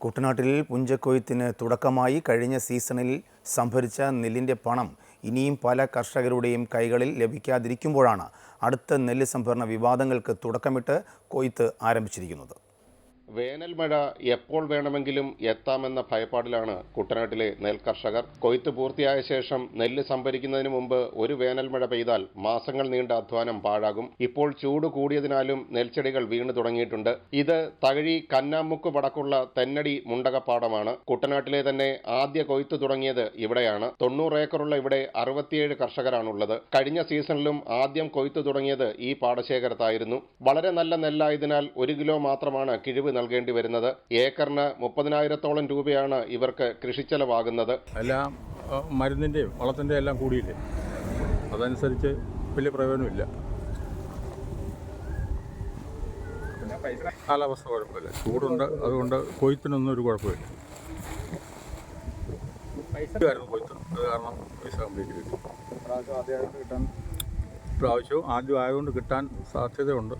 കുട്ടനാട്ടിൽ പുഞ്ചക്കൊയ്ത്തിന് തുടക്കമായി കഴിഞ്ഞ സീസണിൽ സംഭരിച്ച നെല്ലിന്റെ പണം ഇനിയും പല കർഷകരുടെയും കൈകളിൽ ലഭിക്കാതിരിക്കുമ്പോഴാണ് അടുത്ത നെല്ല് സംഭരണ വിവാദങ്ങൾക്ക് തുടക്കമിട്ട് കൊയ്ത്ത് ആരംഭിച്ചിരിക്കുന്നത്. വേനൽ മഴ എപ്പോൾ വേണമെങ്കിലും എത്താമെന്ന ഭയപ്പാടിലാണ് കുട്ടനാട്ടിലെ നെൽകർഷകർ കൊയ്ത്ത് പൂർത്തിയായ ശേഷം നെല്ല് സംഭരിക്കുന്നതിന് മുമ്പ് ഒരു വേനൽ മഴ പെയ്താൽ മാസങ്ങൾ നീണ്ട അധ്വാനം പാഴാകും. ഇപ്പോൾ ചൂട് കൂടിയതിനാലും നെൽച്ചെടികൾ വീണു തുടങ്ങിയിട്ടുണ്ട്. ഇത് തകഴി കന്നാമുക്ക് വടക്കുള്ള തെന്നടി മുണ്ടകപ്പാടമാണ്. കുട്ടനാട്ടിലെ തന്നെ ആദ്യ കൊയ്ത്ത് തുടങ്ങിയത് ഇവിടെയാണ്. തൊണ്ണൂറ് ഏക്കറുള്ള ഇവിടെ അറുപത്തിയേഴ് കർഷകരാണുള്ളത്. കഴിഞ്ഞ സീസണിലും ആദ്യം കൊയ്ത്ത് തുടങ്ങിയത് ഈ പാടശേഖരത്തായിരുന്നു. വളരെ നല്ല നെല്ലായതിനാൽ ഒരു കിലോ മാത്രമാണ് കിഴിവ് നൽകേണ്ടി വരുന്നത്. ഏക്കറിന് മുപ്പതിനായിരത്തോളം രൂപയാണ് ഇവർക്ക് കൃഷിച്ചെലവാകുന്നത്. എല്ലാം മരുന്നിന്റെയും വളത്തിന്റെയും എല്ലാം കൂടിയില്ലേ? അതനുസരിച്ച് വലിയ പ്രയോജനമില്ല. കാലാവസ്ഥ കുഴപ്പമില്ല. ചൂടുണ്ട് അതുകൊണ്ട് കൊയ്ത്തിനൊന്നും ഒരു കുഴപ്പമില്ല. ആയിരുന്നു കൊയ്ത്ത്. അത് കാരണം പൈസ കംപ്ലീറ്റ് കിട്ടി. പ്രാവശ്യവും ആദ്യം ആയതുകൊണ്ട് കിട്ടാൻ സാധ്യതയുണ്ട്.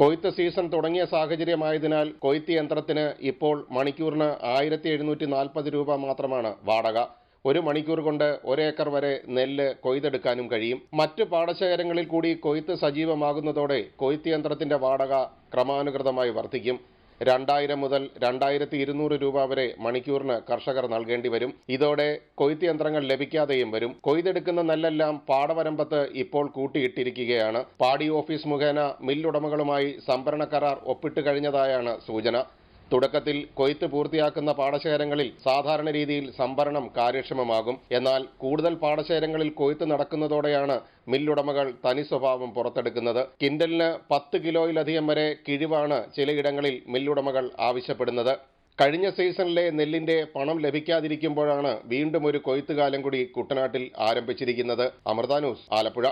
കൊയ്ത്ത് സീസൺ തുടങ്ങിയ സാഹചര്യമായതിനാൽ കൊയ്ത്ത് യന്ത്രത്തിന് ഇപ്പോൾ മണിക്കൂറിന് ആയിരത്തി എഴുന്നൂറ്റി നാൽപ്പത് രൂപ മാത്രമാണ് വാടക. ഒരു മണിക്കൂർ കൊണ്ട് ഒരേക്കർ വരെ നെല്ല് കൊയ്തെടുക്കാനും കഴിയും. മറ്റ് പാടശേഖരങ്ങളിൽ കൂടി കൊയ്ത്ത് സജീവമാകുന്നതോടെ കൊയ്ത്ത് യന്ത്രത്തിന്റെ വാടക ക്രമാനുഗതമായി വർദ്ധിക്കും. രണ്ടായിരം മുതൽ രണ്ടായിരത്തി ഇരുന്നൂറ് രൂപ വരെ മണിക്കൂറിന് കർഷകർ നൽകേണ്ടി വരും. ഇതോടെ കൊയ്ത്ത് യന്ത്രങ്ങൾ ലഭിക്കാതെയും വരും. കൊയ്തെടുക്കുന്ന നെല്ലെല്ലാം പാടവരമ്പത്ത് ഇപ്പോൾ കൂട്ടിയിട്ടിരിക്കുകയാണ്. പാടി ഓഫീസ് മുഖേന മില്ലുടമകളുമായി സംഭരണ കരാർ ഒപ്പിട്ട് കഴിഞ്ഞതായാണ് സൂചന. തുടക്കത്തിൽ കൊയ്ത്ത് പൂർത്തിയാക്കുന്ന പാടശേഖരങ്ങളിൽ സാധാരണ രീതിയിൽ സംഭരണം കാര്യക്ഷമമാകും. എന്നാൽ കൂടുതൽ പാടശേഖരങ്ങളിൽ കൊയ്ത്ത് നടക്കുന്നതോടെയാണ് മില്ലുടമകൾ തനി സ്വഭാവം പുറത്തെടുക്കുന്നത്. കിൻഡലിന് പത്ത് കിലോയിലധികം വരെ കിഴിവാണ് ചിലയിടങ്ങളിൽ മില്ലുടമകൾ ആവശ്യപ്പെടുന്നത്. കഴിഞ്ഞ സീസണിലെ നെല്ലിന്റെ പണം ലഭിക്കാതിരിക്കുമ്പോഴാണ് വീണ്ടും ഒരു കൊയ്ത്തുകാലം കൂടി കുട്ടനാട്ടിൽ ആരംഭിച്ചിരിക്കുന്നത്. അമൃത ന്യൂസ് ആലപ്പുഴ.